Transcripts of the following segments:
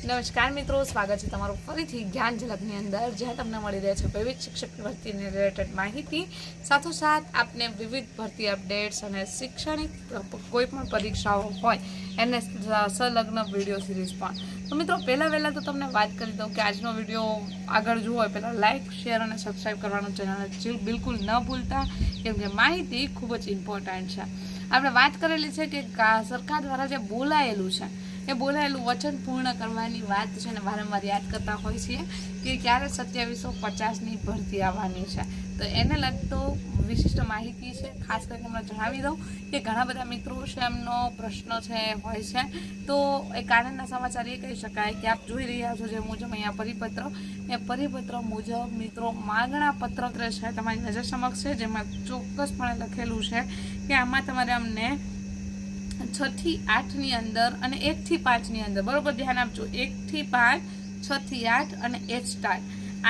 નમસ્કાર મિત્રો, સ્વાગત છે તમારું ફરીથી જ્ઞાન ઝલકની અંદર, જ્યાં તમને મળી રહે છે વિવિધ શિક્ષક ભરતીને રિલેટેડ માહિતી. સાથોસાથ આપને વિવિધ ભરતી અપડેટ્સ અને શૈક્ષણિક કોઈ પણ પરીક્ષાઓ હોય, એને સંલગ્ન વીડિયો સિરીઝ પણ. તો મિત્રો, પહેલાં વહેલાં તો તમને વાત કરી દઉં કે આજનો વીડિયો આગળ જુઓ હોય પહેલાં લાઇક શેર અને સબસ્ક્રાઈબ કરવાનું ચેનલ બિલકુલ ન ભૂલતા, કેમ કે માહિતી ખૂબ જ ઇમ્પોર્ટન્ટ છે. આપણે વાત કરેલી છે કે સરકાર દ્વારા જે બોલાયેલું છે એ બોલાયેલું વચન પૂર્ણ કરવાની વાત છે ને વારંવાર યાદ કરતા હોય છીએ કે ક્યારે સત્યાવીસો પચાસની ભરતી આવવાની છે. તો એને લગતો વિશિષ્ટ માહિતી છે, ખાસ કરીને હમણાં જણાવી દઉં કે ઘણા બધા મિત્રો છે, એમનો પ્રશ્ન છે, હોય છે. તો એક આનંદના સમાચાર એ કહી શકાય કે આપ જોઈ રહ્યા છો જે મુજબ અહીંયા પરિપત્ર. એ પરિપત્ર મુજબ મિત્રો માગણા પત્રક છે, તમારી નજર સમક્ષ છે, જેમાં ચોક્કસપણે લખેલું છે કે આમાં તમારે અમને છ થી આઠની અંદર અને એકથી પાંચની અંદર. બરાબર ધ્યાન આપજો. એકથી પાંચ, છથી આઠ અને એચ સ્ટાર.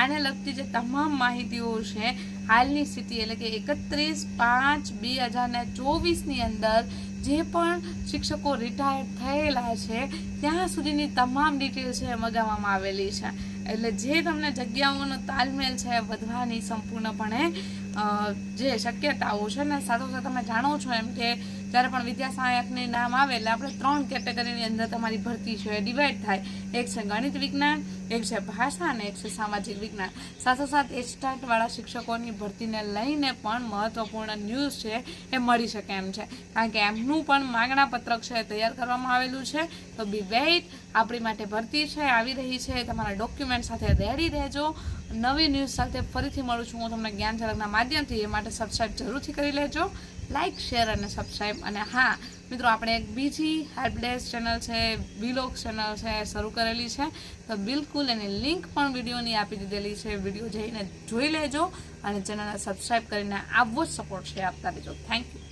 આને લગતી જે તમામ માહિતીઓ છે, હાલની સ્થિતિ એટલે કે એકત્રીસ પાંચ બે હજારને ચોવીસની અંદર જે પણ શિક્ષકો રિટાયર્ડ થયેલા છે, ત્યાં સુધીની તમામ ડિટેલ છે મગાવવામાં આવેલી છે. એટલે જે તમને જગ્યાઓનો તાલમેલ છે, વધવાની સંપૂર્ણપણે જે શક્યતાઓ છે ને સાથોસાથ તમે જાણો છો એમ કે જ્યારે પણ વિદ્યા સહાયકને નામ આવે એટલે આપણે ત્રણ કેટેગરીની અંદર તમારી ભરતી છે ડિવાઈડ થાય. એક છે ગણિત વિજ્ઞાન, એક છે ભાષા અને એક છે સામાજિક વિજ્ઞાન. સાથોસાથ એ સ્ટાર્ટવાળા શિક્ષકોની ભરતીને લઈને પણ મહત્વપૂર્ણ ન્યૂઝ છે એ મળી શકે એમ છે. કારણ કે એમનું પણ માગણા પત્રક છે તૈયાર કરવામાં આવેલું છે. તો બી વેઇટ આપણી માટે ભરતી છે, આવી રહી છે તમારા ડોક્યુમેન્ટ સાથે રેડી રહેજો. નવી ન્યૂઝ સાથે ફરીથી મળું છું. હું તમને જ્ઞાન ઝલકના માધ્યમથી એ માટે સબસ્ક્રાઈબ જરૂરથી કરી લેજો. લાઇક શેર અને સબસ્ક્રાઈબ અને હા, મિત્રો, આપણે એક બીજી હેલ્પડેસ્ક ચેનલ છે વિલોગ ચેનલ છે, શરૂ કરેલી છે. તો બિલકુલ એની લિંક પણ વિડીયોની આપી દીધેલી છે. વીડિયો જઈને જોઈ લેજો અને ચેનલને સબસ્ક્રાઈબ કરીને આવો જ સપોર્ટ છે, આપતા રહેજો. Thank you